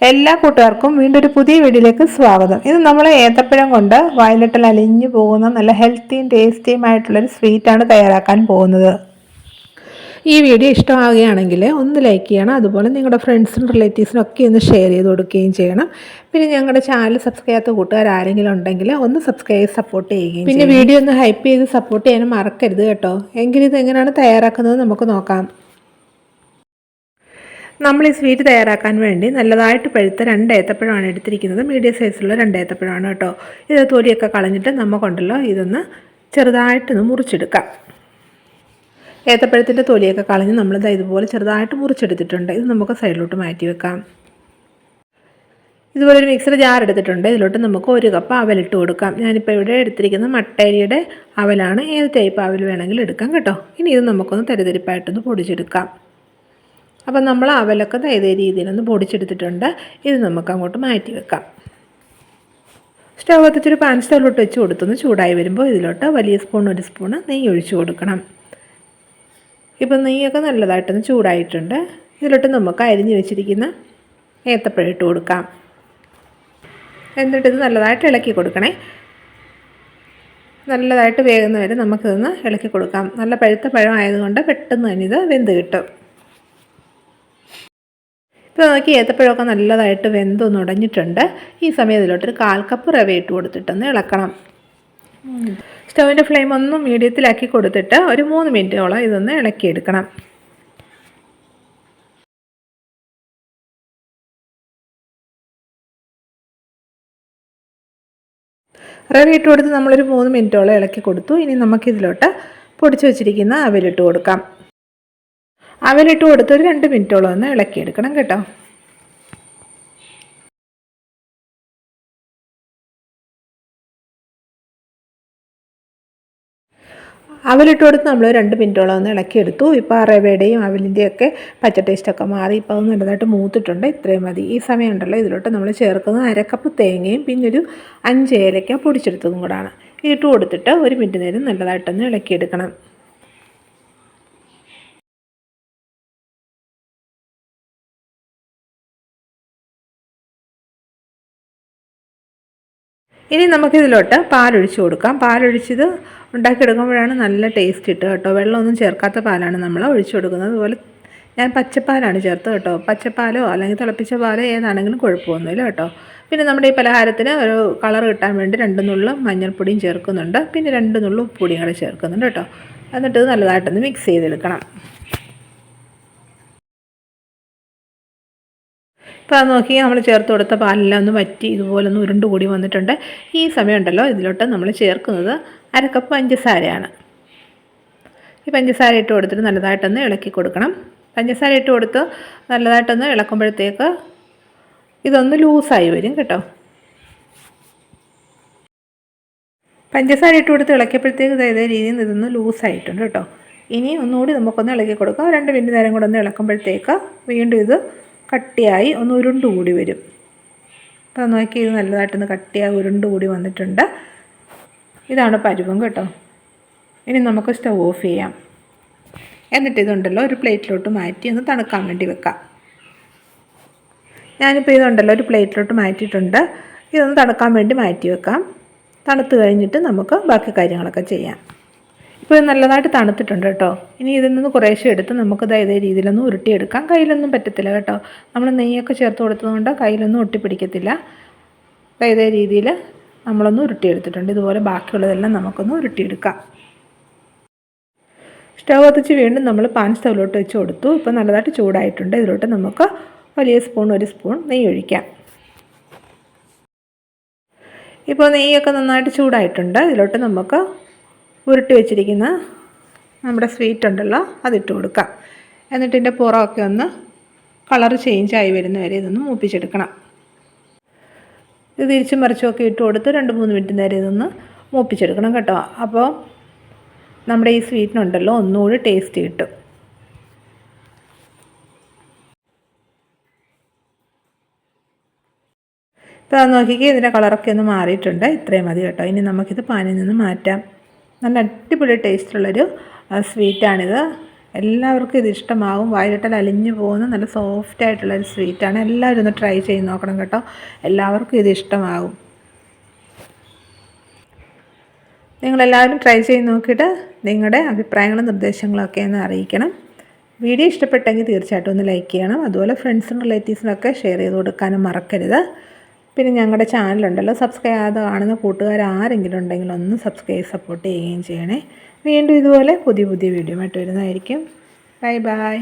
എല്ലാ കൂട്ടുകാർക്കും വീണ്ടും ഒരു പുതിയ വീഡിയോയിലേക്ക് സ്വാഗതം. ഇത് നമ്മൾ ഏത്തപ്പഴം കൊണ്ട് വയലറ്റിൽ അലിഞ്ഞു പോകുന്ന നല്ല ഹെൽത്തിയും ടേസ്റ്റിയും ആയിട്ടുള്ളൊരു സ്വീറ്റാണ് തയ്യാറാക്കാൻ പോകുന്നത്. ഈ വീഡിയോ ഇഷ്ടമാവുകയാണെങ്കിൽ ഒന്ന് ലൈക്ക് ചെയ്യണം അതുപോലെ നിങ്ങളുടെ ഫ്രണ്ട്സിനും റിലേറ്റീവ്സിനും ഒക്കെ ഒന്ന് ഷെയർ ചെയ്ത് കൊടുക്കുകയും ചെയ്യണം. പിന്നെ ഞങ്ങളുടെ ചാനൽ സബ്സ്ക്രൈബ് ചെയ്യാത്ത കൂട്ടുകാർ ആരെങ്കിലും ഉണ്ടെങ്കിൽ ഒന്ന് സബ്സ്ക്രൈബ് ചെയ്ത് സപ്പോർട്ട് ചെയ്യുകയും പിന്നെ വീഡിയോ ഒന്ന് ഹൈപ്പ് ചെയ്ത് സപ്പോർട്ട് ചെയ്യാനും മറക്കരുത് കേട്ടോ. എങ്കിലും ഇത് എങ്ങനെയാണ് തയ്യാറാക്കുന്നത് നമുക്ക് നോക്കാം. നമ്മൾ ഈ സ്വീറ്റ് തയ്യാറാക്കാൻ വേണ്ടി നല്ലതായിട്ട് പഴുത്ത രണ്ട് ഏത്തപ്പഴമാണ് എടുത്തിരിക്കുന്നത്. മീഡിയം സൈസിലുള്ള രണ്ട് ഏത്തപ്പഴമാണ് കേട്ടോ. ഇത് തൊലിയൊക്കെ കളഞ്ഞിട്ട് നമുക്കുണ്ടല്ലോ ഇതൊന്ന് ചെറുതായിട്ടൊന്ന് മുറിച്ചെടുക്കാം. ഏത്തപ്പഴത്തിന്റെ തൊലിയൊക്കെ കളഞ്ഞ് നമ്മളിത് ഇതുപോലെ ചെറുതായിട്ട് മുറിച്ചെടുത്തിട്ടുണ്ട്. ഇത് നമുക്ക് സൈഡിലോട്ട് മാറ്റി വെക്കാം. ഇതുപോലെ ഒരു മിക്സർ ജാർ എടുത്തിട്ടുണ്ട്. ഇതിലോട്ട് നമുക്ക് ഒരു കപ്പ് അവലിട്ട് കൊടുക്കാം. ഞാനിപ്പോൾ ഇവിടെ എടുത്തിരിക്കുന്ന മട്ടരിയുടെ അവലാണ്. ഏത് ടൈപ്പ് അവൽ വേണമെങ്കിലും എടുക്കാം കേട്ടോ. ഇനി ഇത് നമുക്കൊന്ന് തരിതരിപ്പായിട്ടൊന്ന് പൊടിച്ചെടുക്കാം. അപ്പം നമ്മൾ അവലൊക്കെ ഇതേ രീതിയിലൊന്ന് പൊടിച്ചെടുത്തിട്ടുണ്ട്. ഇത് നമുക്ക് അങ്ങോട്ട് മാറ്റി വെക്കാം. സ്റ്റവ് കത്തിച്ചൊരു പാൻ സ്റ്റവിലോട്ട് വെച്ച് കൊടുത്തൊന്ന് ചൂടായി വരുമ്പോൾ ഇതിലോട്ട് വലിയ സ്പൂൺ ഒരു സ്പൂൺ നെയ്യ് ഒഴിച്ചു കൊടുക്കണം. ഇപ്പം നെയ്യൊക്കെ നല്ലതായിട്ടൊന്ന് ചൂടായിട്ടുണ്ട്. ഇതിലോട്ട് നമുക്ക് അരിഞ്ഞ് വെച്ചിരിക്കുന്ന ഏത്തപ്പഴം ഇട്ട് കൊടുക്കാം. എന്നിട്ട് ഇത് നല്ലതായിട്ട് ഇളക്കി കൊടുക്കണേ. നല്ലതായിട്ട് വേകുന്ന വരെ നമുക്കിതൊന്ന് ഇളക്കി കൊടുക്കാം. നല്ല പഴുത്ത പഴം ആയതുകൊണ്ട് പെട്ടെന്ന് തന്നെ ഇത് വെന്ത് കിട്ടും. ഇപ്പോൾ നോക്കി ഏത്തപ്പഴമൊക്കെ നല്ലതായിട്ട് വെന്തൊന്ന് ഉടഞ്ഞിട്ടുണ്ട്. ഈ സമയം ഇതിലോട്ടൊരു കാൽ കപ്പ് റവ ഇട്ട് കൊടുത്തിട്ടൊന്ന് ഇളക്കണം. സ്റ്റൗവിന്റെ ഫ്ലെയിം ഒന്നും മീഡിയത്തിലാക്കി കൊടുത്തിട്ട് ഒരു മൂന്ന് മിനിറ്റോളം ഇതൊന്ന് ഇളക്കിയെടുക്കണം. റവ ഇട്ട് കൊടുത്ത് നമ്മളൊരു മൂന്ന് മിനിറ്റോളം ഇളക്കി കൊടുത്തു. ഇനി നമുക്കിതിലോട്ട് പൊടിച്ചു വെച്ചിരിക്കുന്ന അവലിട്ട് കൊടുക്കാം. അവലിട്ട് കൊടുത്ത് ഒരു രണ്ട് മിനിറ്റോളം ഒന്ന് ഇളക്കിയെടുക്കണം കേട്ടോ. അവലിട്ട് കൊടുത്ത് നമ്മൾ രണ്ട് മിനിറ്റോളം ഒന്ന് ഇളക്കിയെടുത്തു. ഇപ്പോൾ റവയുടെയും അവലിന്റെയൊക്കെ പച്ച ടേസ്റ്റൊക്കെ മാറി. ഇപ്പോൾ അത് നല്ലതായിട്ട് മൂത്തിട്ടുണ്ട്. ഇത്രയും മതി. ഈ സമയം ഉണ്ടല്ലോ. ഇതിലോട്ട് നമ്മൾ ചേർക്കുന്നത് അരക്കപ്പ് തേങ്ങയും പിന്നെ ഒരു അഞ്ച് ഏലക്ക പൊടിച്ചെടുത്തതും കൂടാണ്. ഇട്ട് കൊടുത്തിട്ട് ഒരു മിനിറ്റ് നേരം നല്ലതായിട്ടൊന്ന് ഇളക്കിയെടുക്കണം. ഇനി നമുക്കിതിലോട്ട് പാലൊഴിച്ച് കൊടുക്കാം. പാലൊഴിച്ചത് ഉണ്ടാക്കിയെടുക്കുമ്പോഴാണ് നല്ല ടേസ്റ്റ് കിട്ടുക കേട്ടോ. വെള്ളമൊന്നും ചേർക്കാത്ത പാലാണ് നമ്മൾ ഒഴിച്ചു കൊടുക്കുന്നത്. അതുപോലെ ഞാൻ പച്ചപ്പാലാണ് ചേർത്തത് കേട്ടോ. പച്ചപ്പാലോ അല്ലെങ്കിൽ തിളപ്പിച്ച പാലോ ഏതാണെങ്കിലും കുഴപ്പമൊന്നുമില്ല കേട്ടോ. പിന്നെ നമ്മുടെ ഈ പലഹാരത്തിന് ഒരു കളർ കിട്ടാൻ വേണ്ടി രണ്ട് നുള്ളു മഞ്ഞൾപ്പൊടിയും ചേർക്കുന്നുണ്ട്. പിന്നെ രണ്ട് നുള്ളു ഉപ്പുപൊടിയും കൂടെ ചേർക്കുന്നുണ്ട് കേട്ടോ. എന്നിട്ട് നല്ലതായിട്ടൊന്ന് മിക്സ് ചെയ്തെടുക്കണം. ഇപ്പോൾ അത് നോക്കി നമ്മൾ ചേർത്ത് കൊടുത്ത പാലെല്ലാം ഒന്ന് വറ്റി ഇതുപോലെ ഒന്ന് ഉരുണ്ട് കൂടി വന്നിട്ടുണ്ട്. ഈ സമയമുണ്ടല്ലോ ഇതിലോട്ട് നമ്മൾ ചേർക്കുന്നത് അരക്കപ്പ് പഞ്ചസാരയാണ്. ഈ പഞ്ചസാര ഇട്ട് കൊടുത്തിട്ട് നല്ലതായിട്ടൊന്ന് ഇളക്കി കൊടുക്കണം. പഞ്ചസാര ഇട്ട് കൊടുത്ത് നല്ലതായിട്ടൊന്ന് ഇളക്കുമ്പോഴത്തേക്ക് ഇതൊന്ന് ലൂസായി വരും കേട്ടോ. പഞ്ചസാര ഇട്ട് കൊടുത്ത് ഇളക്കിയപ്പോഴത്തേക്ക് ഇതേ രീതിയിൽ ഇതൊന്ന് ലൂസായിട്ടുണ്ട് കേട്ടോ. ഇനി ഒന്നുകൂടി നമുക്കൊന്ന് ഇളക്കി കൊടുക്കാം. രണ്ട് മിനിറ്റ് നേരം കൂടെ ഒന്ന് ഇളക്കുമ്പോഴത്തേക്ക് വീണ്ടും ഇത് കട്ടിയായി ഒന്ന് ഉരുണ്ട് കൂടി വരും. അപ്പോൾ നോക്കി ഇത് നല്ലതായിട്ടൊന്ന് കട്ടിയായി ഉരുണ്ട് കൂടി വന്നിട്ടുണ്ട്. ഇതാണ് പരുവം കേട്ടോ. ഇനി നമുക്ക് സ്റ്റവ് ഓഫ് ചെയ്യാം. എന്നിട്ട് ഇതുണ്ടല്ലോ ഒരു പ്ലേറ്റിലോട്ട് മാറ്റി ഒന്ന് തണുക്കാൻ വേണ്ടി വെക്കാം. ഞാനിപ്പോൾ ഇതുണ്ടല്ലോ ഒരു പ്ലേറ്റിലോട്ട് മാറ്റിയിട്ടുണ്ട്. ഇതൊന്ന് തണുക്കാൻ വേണ്ടി മാറ്റി വെക്കാം. തണുത്ത് കഴിഞ്ഞിട്ട് നമുക്ക് ബാക്കി കാര്യങ്ങളൊക്കെ ചെയ്യാം. ഇപ്പോൾ നല്ലതായിട്ട് തണുത്തിട്ടുണ്ട് കേട്ടോ. ഇനി ഇതിൽ നിന്ന് കുറേശ്ശെ എടുത്ത് നമുക്കിത് ഇതേ രീതിയിലൊന്നും ഉരുട്ടിയെടുക്കാം. കയ്യിലൊന്നും പറ്റത്തില്ല കേട്ടോ. നമ്മൾ നെയ്യൊക്കെ ചേർത്ത് കൊടുത്തതുകൊണ്ട് കയ്യിലൊന്നും ഒട്ടിപ്പിടിക്കത്തില്ല. ഇതേ രീതിയിൽ നമ്മളൊന്ന് ഉരുട്ടിയെടുത്തിട്ടുണ്ട്. ഇതുപോലെ ബാക്കിയുള്ളതെല്ലാം നമുക്കൊന്ന് ഉരുട്ടിയെടുക്കാം. സ്റ്റവ് കത്തിച്ച് വീണ്ടും നമ്മൾ പാൻ സ്റ്റവിലോട്ട് വെച്ച് കൊടുത്തു. ഇപ്പോൾ നല്ലതായിട്ട് ചൂടായിട്ടുണ്ട്. ഇതിലോട്ട് നമുക്ക് വലിയ സ്പൂൺ ഒരു സ്പൂൺ നെയ്യ് ഒഴിക്കാം. ഇപ്പോൾ നെയ്യൊക്കെ നന്നായിട്ട് ചൂടായിട്ടുണ്ട്. ഇതിലോട്ട് നമുക്ക് ഉരുട്ടി വെച്ചിരിക്കുന്ന നമ്മുടെ സ്വീറ്റ് ഉണ്ടല്ലോ അതിട്ട് കൊടുക്കാം. എന്നിട്ട് ഇതിന്റെ പുറമൊക്കെ ഒന്ന് കളർ ചേഞ്ച് ആയി വരുന്ന വരെ ഇതൊന്ന് മൂപ്പിച്ചെടുക്കണം. ഇത് തിരിച്ചും മറിച്ചുമൊക്കെ ഇട്ട് കൊടുത്ത് രണ്ട് മൂന്ന് മിനിറ്റ് നേരെ ഇതൊന്ന് മൂപ്പിച്ചെടുക്കണം കേട്ടോ. അപ്പോൾ നമ്മുടെ ഈ സ്വീറ്റിനുണ്ടല്ലോ ഒന്നുകൂടി ടേസ്റ്റ് കിട്ടും. ഇപ്പോൾ നോക്കിക്കേ ഇതിന്റെ കളറൊക്കെ ഒന്ന് മാറിയിട്ടുണ്ട്. ഇത്രയും മതി കേട്ടോ. ഇനി നമുക്കിത് പാനിൽ നിന്ന് മാറ്റാം. നല്ല അടിപൊളി ടേസ്റ്റുള്ളൊരു സ്വീറ്റാണിത്. എല്ലാവർക്കും ഇത് ഇഷ്ടമാകും. വായിലിട്ടാൽ അലിഞ്ഞു പോകുന്ന നല്ല സോഫ്റ്റ് ആയിട്ടുള്ള ഒരു സ്വീറ്റാണ്. എല്ലാവരും ഒന്ന് ട്രൈ ചെയ്ത് നോക്കണം കേട്ടോ. എല്ലാവർക്കും ഇത് ഇഷ്ടമാകും. നിങ്ങളെല്ലാവരും ട്രൈ ചെയ്ത് നോക്കിയിട്ട് നിങ്ങളുടെ അഭിപ്രായങ്ങളും നിർദ്ദേശങ്ങളും ഒക്കെ ഒന്ന് അറിയിക്കണം. വീഡിയോ ഇഷ്ടപ്പെട്ടെങ്കിൽ തീർച്ചയായിട്ടും ഒന്ന് ലൈക്ക് ചെയ്യണം. അതുപോലെ ഫ്രണ്ട്സിനും റിലേറ്റീവ്സിനൊക്കെ ഷെയർ ചെയ്ത് കൊടുക്കാനും മറക്കരുത്. പിന്നെ ഞങ്ങളുടെ ചാനലുണ്ടല്ലോ സബ്സ്ക്രൈബ് ചെയ്യാതെ കാണുന്ന കൂട്ടുകാർ ആരെങ്കിലും ഉണ്ടെങ്കിൽ ഒന്ന് സബ്സ്ക്രൈബ് സപ്പോർട്ട് ചെയ്യുകയും ചെയ്യണേ. വീണ്ടും ഇതുപോലെ പുതിയ പുതിയ വീഡിയോ ആയിട്ട് വരുന്നതായിരിക്കും. Bye bye.